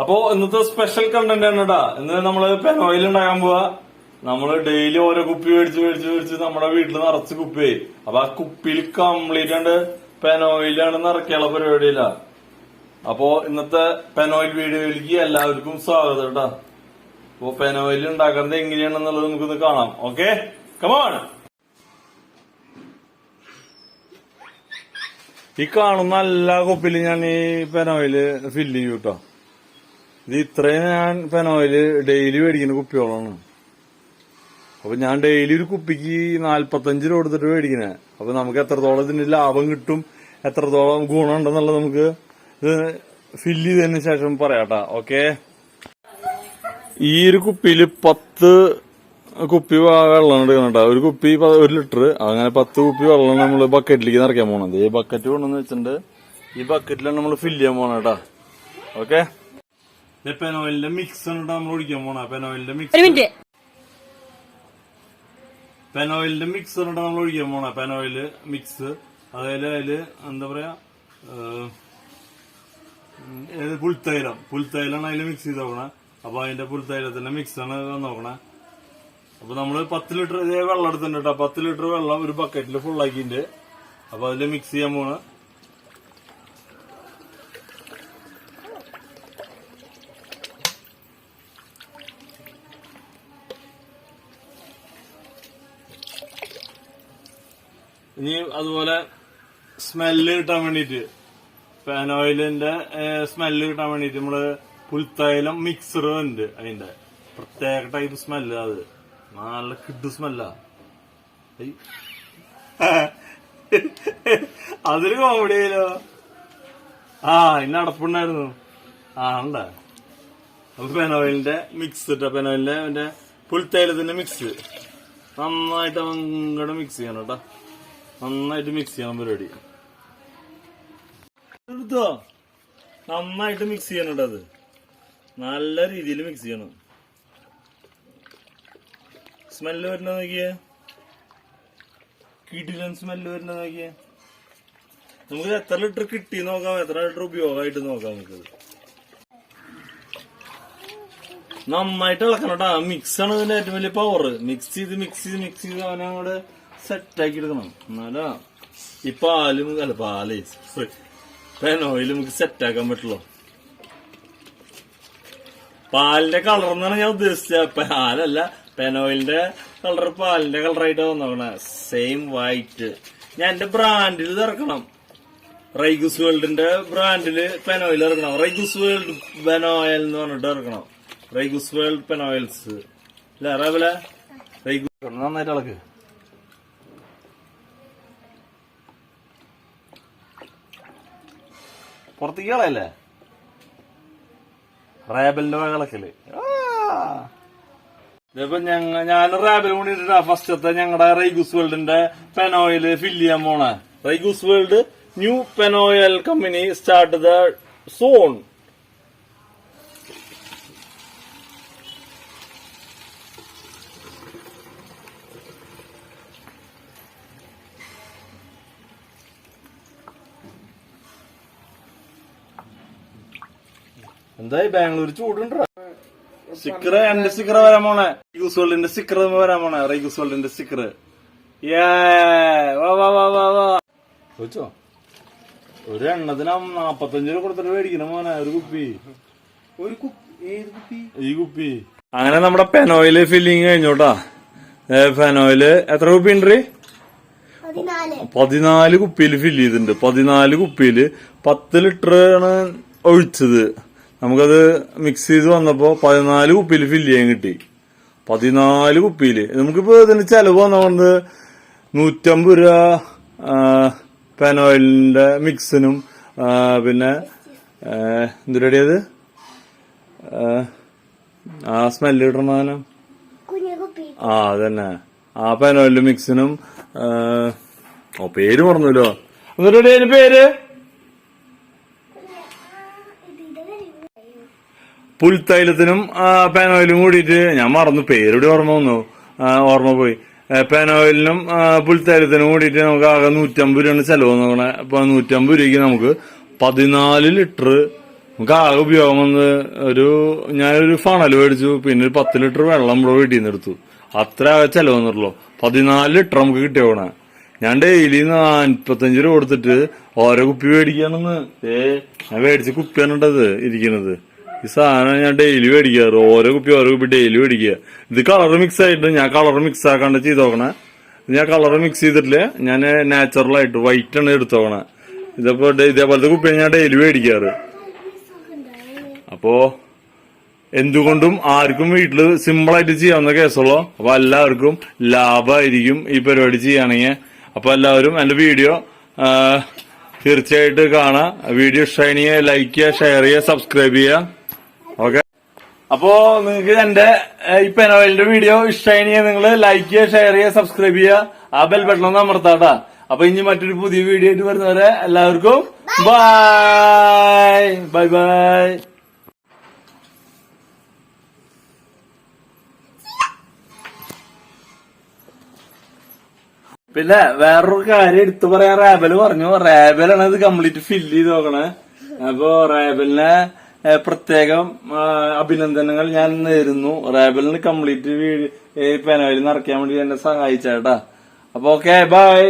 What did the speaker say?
അപ്പോ ഇന്നത്തെ special content ആണ് കേട്ടാ ഇന്ന് നമ്മൾ പെനോയിൽ ഉണ്ടാക്കാൻ പോവാ. നമ്മൾ ഡെയിലി ഓരോ കുപ്പി മേടിച്ച് മേടിച്ച് മേടിച്ച് നമ്മുടെ വീട്ടിൽ നിറച്ച് കുപ്പിയായി അപ്പൊ ആ കുപ്പിയിൽ കംപ്ലീറ്റ് ആണ്ട് പെനോയിലാണ് നിറക്കിയുള്ള പരിപാടിയില്ല. അപ്പോ ഇന്നത്തെ പെനോയിൽ വീഡിയോയിലേക്ക് എല്ലാവർക്കും സ്വാഗതം കേട്ടാ അപ്പോ പെനോയിൽ ഉണ്ടാക്കുന്നത് എങ്ങനെയാണെന്നുള്ളത് നമുക്കൊന്ന് കാണാം. ഓക്കെ കമാണ് ഈ കാണുന്ന എല്ലാ കുപ്പിയിലും ഞാൻ ഈ പെനോയിൽ ഫില്ല് ചെയ്യും കേട്ടോ ഇത് ഇത്രയും ഞാൻ പെനോയിൽ ഡെയിലി മേടിക്കുന്ന കുപ്പികളാണ്. അപ്പൊ ഞാൻ ഡെയിലി ഒരു കുപ്പിക്ക് നാല്പത്തഞ്ച് രൂപ കൊടുത്തിട്ട് മേടിക്കണേ അപ്പൊ നമുക്ക് എത്രത്തോളം ഇതിന് ലാഭം കിട്ടും എത്രത്തോളം ഗുണമുണ്ടെന്നുള്ളത് നമുക്ക് ഇത് ഫില്ല് ചെയ്തതിന് ശേഷം പറയാട്ടാ. ഓക്കെ ഈ ഒരു കുപ്പിയിൽ പത്ത് കുപ്പി വെള്ളം എടുക്കണം കേട്ടോ. ഒരു കുപ്പി ഒരു ലിറ്റർ അങ്ങനെ പത്ത് കുപ്പി വെള്ളം നമ്മൾ ബക്കറ്റിലേക്ക് നിറയ്ക്കാൻ പോകണം ഈ ബക്കറ്റ് കൊണ്ടുവന്ന് വെച്ചിട്ടുണ്ട്. ഈ ബക്കറ്റിലാണ് നമ്മൾ ഫില്ല് ചെയ്യാൻ പോകണം കേട്ടോ. ഓക്കെ പെനോയിലിന്റെ മിക്സ് ആണ് നമ്മൾ ഒഴിക്കാൻ പോണ. പെനോയിലിന്റെ മിക്സ് പെനോയിലിന്റെ മിക്സ് ആണ് നമ്മൾ ഒഴിക്കാൻ പോണ. പെനോയിൽ മിക്സ് അതായത് അതിൽ എന്താ പറയാ പുൽത്തൈലം. പുൽത്തൈലാണ് അതിൽ മിക്സ് ചെയ്ത് നോക്കണേ അപ്പൊ അതിന്റെ പുൽത്തൈലത്തിന്റെ മിക്സ് ആണ് നോക്കണേ അപ്പൊ നമ്മൾ പത്ത് ലിറ്റർ ഇതേ വെള്ളം എടുത്തിട്ടുണ്ട് കേട്ടോ. പത്ത് ലിറ്റർ വെള്ളം ഒരു ബക്കറ്റിൽ ഫുൾ ആക്കിയിട്ടുണ്ട്. അപ്പൊ അതിൽ മിക്സ് ചെയ്യാൻ പോണ്. ഇനി അതുപോലെ സ്മെല്ല് കിട്ടാൻ വേണ്ടിട്ട് ഫാൻ ഓയിലിന്റെ സ്മെല്ല് കിട്ടാൻ വേണ്ടിട്ട് നമ്മൾ പുൽത്തൈലം മിക്സർ ഉണ്ട് അതിന്റെ. പ്രത്യേക ടൈപ്പ് സ്മെല്ല് അത്. നല്ല കിഡ് സ്മെല്ലാ. അതൊരു കോമഡി ആയാലോ ആ ഇന്ന് അടപ്പുണ്ടായിരുന്നു. ആ ഉണ്ടാ പെനോയിലിന്റെ മിക്സ് ഇട്ട പെനോയിലിന്റെ മറ്റേ പുൽത്തൈലത്തിന്റെ മിക്സ് നന്നായിട്ട് അങ്ങോട്ട് മിക്സ് ചെയ്യണം കേട്ടോ. നന്നായിട്ട് മിക്സ് ചെയ്യണം പരിപാടി എടുത്തോ നന്നായിട്ട് മിക്സ് ചെയ്യണം കേട്ടോ അത്. നല്ല രീതിയിൽ മിക്സ് ചെയ്യണം. സ്മെല്ല് വരുന്നത് നോക്കിയേ. കിടിലൻ സ്മെല്ല് വരുന്നത് നോക്കിയേ. നമുക്ക് എത്ര ലിറ്റർ കിട്ടി നോക്കാം. എത്ര ലിറ്റർ ഉപയോഗമായിട്ട് നോക്കാം നമുക്ക്. നന്നായിട്ട് ഇളക്കണം കേട്ടോ മിക്സ് ആണ് ഏറ്റവും വലിയ പവർ മിക്സ് ചെയ്ത് മിക്സ് ചെയ്ത് മിക്സ് ചെയ്ത് അങ്ങോട്ട് സെറ്റ് ആക്കി എടുക്കണം എന്നാലാ ഈ പാലും അല്ല പാലേ പെനോയിൽ നമുക്ക് സെറ്റാക്കാൻ പറ്റുള്ളൂ. പാലിന്റെ കളർ എന്നാണ് ഞാൻ ഉദ്ദേശിച്ചത്. പാലല്ല പെനോയിലിന്റെ കളർ പാലിന്റെ കളറായിട്ട് വന്നോക്കണേ. സെയിം വൈറ്റ് ഞാൻ എന്റെ ബ്രാൻഡിൽ ഇറക്കണം. റൈഗുസ് വേൾഡിന്റെ ബ്രാൻഡിൽ പെനോയിൽ ഇറക്കണം. റൈഗുസ് വേൾഡ് പെനോയിൽ എന്ന് പറഞ്ഞിട്ട് ഇറക്കണം. റൈഗുസ് വേൾഡ് പെനോയിൽസ് അല്ലേ അറിയാവില്ല? റൈഗുസ് നന്നായിട്ട് ഇളക്ക്. പുറത്തേക്ക് കളയല്ലേ റേബലിന്റെ വക ഇളക്കൽ ഇതിപ്പോ ഞങ്ങ ഞാൻ റാബിൽ കൂടിയിട്ടാ ഫസ്റ്റത്തെ ഞങ്ങളുടെ റൈഗൂസ് വേൾഡിന്റെ പെനോയിൽ ഫില്ല് ചെയ്യാൻ പോണേ. റൈഗൂസ് വേൾഡ് ന്യൂ പെനോയൽ കമ്പനി സ്റ്റാർട്ട് ദ സോൺ. എന്തായി ബാംഗ്ലൂർ ചൂടുണ്ടോ? സിക്കർ എന്റെ സിക്കർ വരാൻ പോണേ. യൂസ് വേൾഡിന്റെ സ്റ്റിക്കർ വരാൻ പോണേ. റൈഗൂസ് വേൾഡിന്റെ സ്റ്റിക്കർ വാ വാ വാ വാ വാ. ചോദിച്ചോ ഒരു എണ്ണത്തിന് നാപ്പത്തഞ്ച് രൂപ കൊടുത്തിട്ട് മേടിക്കണം മോനെ ഒരു കുപ്പി. ഒരു കുപ്പി ഈ കുപ്പി. അങ്ങനെ നമ്മുടെ പെനോയിൽ ഫില്ലിങ് കഴിഞ്ഞോട്ടാ. പെനോയിൽ എത്ര കുപ്പി ഉണ്ട് പതിനാല് കുപ്പിയിൽ ഫില്ല് ചെയ്തിട്ടുണ്ട്. പതിനാല് കുപ്പിയിൽ പത്ത് ലിറ്റർ ആണ് ഒഴിച്ചത്. നമുക്കത് മിക്സ് ചെയ്ത് വന്നപ്പോ പതിനാല് കുപ്പിയിൽ ഫില്ല് ചെയ്യാൻ കിട്ടി. പതിനാല് കുപ്പിയിൽ. നമുക്കിപ്പോ ഇതിന് ചെലവ് വന്നത് നൂറ്റമ്പത് രൂപ ആ, പെനോയിലിന്റെ മിക്സിനും പിന്നെ എന്തുരടിയത് ആ, സ്മെൽ സ്മെല്ല് കിട്ടണ ആ അതന്നെ. ആ പെനോയിൽ മിക്സിനും ഓ പേര് പറഞ്ഞല്ലോ. എന്നിട്ട് അതിന്റെ പേര്? പുൽത്തൈലത്തിനും പാനോയിലും കൂടിയിട്ട് ഞാൻ മറന്നു. പേരുടെ ഓർമ്മ വന്നു. ഓർമ്മ പോയി. പാനോയിലിനും പുൽത്തൈലത്തിനും കൂടിയിട്ട് നമുക്ക് ആകെ നൂറ്റമ്പത് രൂപയാണ് ചെലവ് നോക്കണേ അപ്പൊ നൂറ്റമ്പത് രൂപയ്ക്ക് നമുക്ക് പതിനാല് ലിറ്റർ നമുക്ക് ആകെ ഉപയോഗം വന്ന് ഒരു ഞാനൊരു ഫണൽ മേടിച്ചു. പിന്നെ ഒരു പത്ത് ലിറ്റർ വെള്ളം ഇവിടെ വീട്ടിൽ നിന്ന് എടുത്തു. അത്ര ആകെ ചെലവ് വന്നിട്ടുള്ളൂ. പതിനാല് ലിറ്റർ നമുക്ക് കിട്ടിയോണ ഞാൻ ഡെയിലി നാൽപ്പത്തഞ്ച് രൂപ കൊടുത്തിട്ട് ഓരോ കുപ്പി മേടിക്കാണെന്ന്. ഏ ഞാൻ മേടിച്ച കുപ്പിയാണ് ഇരിക്കുന്നത് ഈ സാധനം ഞാൻ ഡെയിലി മേടിക്കാറ്. ഓരോ കുപ്പി ഓരോ കുപ്പി ഡെയിലി മേടിക്കുക. ഇത് കളർ മിക്സ് ആയിട്ട് ഞാൻ കളർ മിക്സ് ആക്കാണ്ട് ചെയ്ത് നോക്കണേ ഞാൻ കളർ മിക്സ് ചെയ്തിട്ടില്ല? ഞാൻ നാച്ചുറൽ ആയിട്ട് വൈറ്റ് ആണ് എടുത്തു നോക്കണേ ഇതപ്പോ ഇതേപോലത്തെ കുപ്പിയാണ് ഞാൻ ഡെയിലി മേടിക്കാറ്. അപ്പോ എന്തുകൊണ്ടും ആർക്കും വീട്ടിൽ സിമ്പിൾ ആയിട്ട് ചെയ്യാവുന്ന കേസുള്ളൂ. അപ്പൊ എല്ലാവർക്കും ലാഭമായിരിക്കും ഈ പരിപാടി ചെയ്യുകയാണെങ്കിൽ. അപ്പൊ എല്ലാവരും എന്റെ വീഡിയോ തീർച്ചയായിട്ടും കാണാം. വീഡിയോ ഇഷ്ടമായി ലൈക്ക് ചെയ്യുക ഷെയർ ചെയ്യുക സബ്സ്ക്രൈബ് ചെയ്യുക. ഓക്കെ. അപ്പോ നിങ്ങൾക്ക് എന്റെ ഈ പെനോയിലിന്റെ വീഡിയോ ഇഷ്ടമായി നിങ്ങൾ ലൈക്ക് ചെയ്യുക ഷെയർ ചെയ്യുക സബ്സ്ക്രൈബ് ചെയ്യുക. ആ ബെൽ ബട്ടൺ ഒന്ന് അമർത്താട്ടാ. അപ്പൊ ഇനി മറ്റൊരു പുതിയ വീഡിയോ ആയിട്ട് വരുന്നവരെ എല്ലാവർക്കും ബൈ ബൈ ബൈ പിന്നെ വേറൊരു കാര്യം ഇത് കംപ്ലീറ്റ് പ്രത്യേകം അഭിനന്ദനങ്ങൾ ഞാൻ നേരുന്നു. റാബലിന് കംപ്ലീറ്റ് പെനവലി നടക്കാൻ വേണ്ടി എന്നെ സഹായിച്ചേട്ടാ. അപ്പൊ ഓക്കെ ബൈ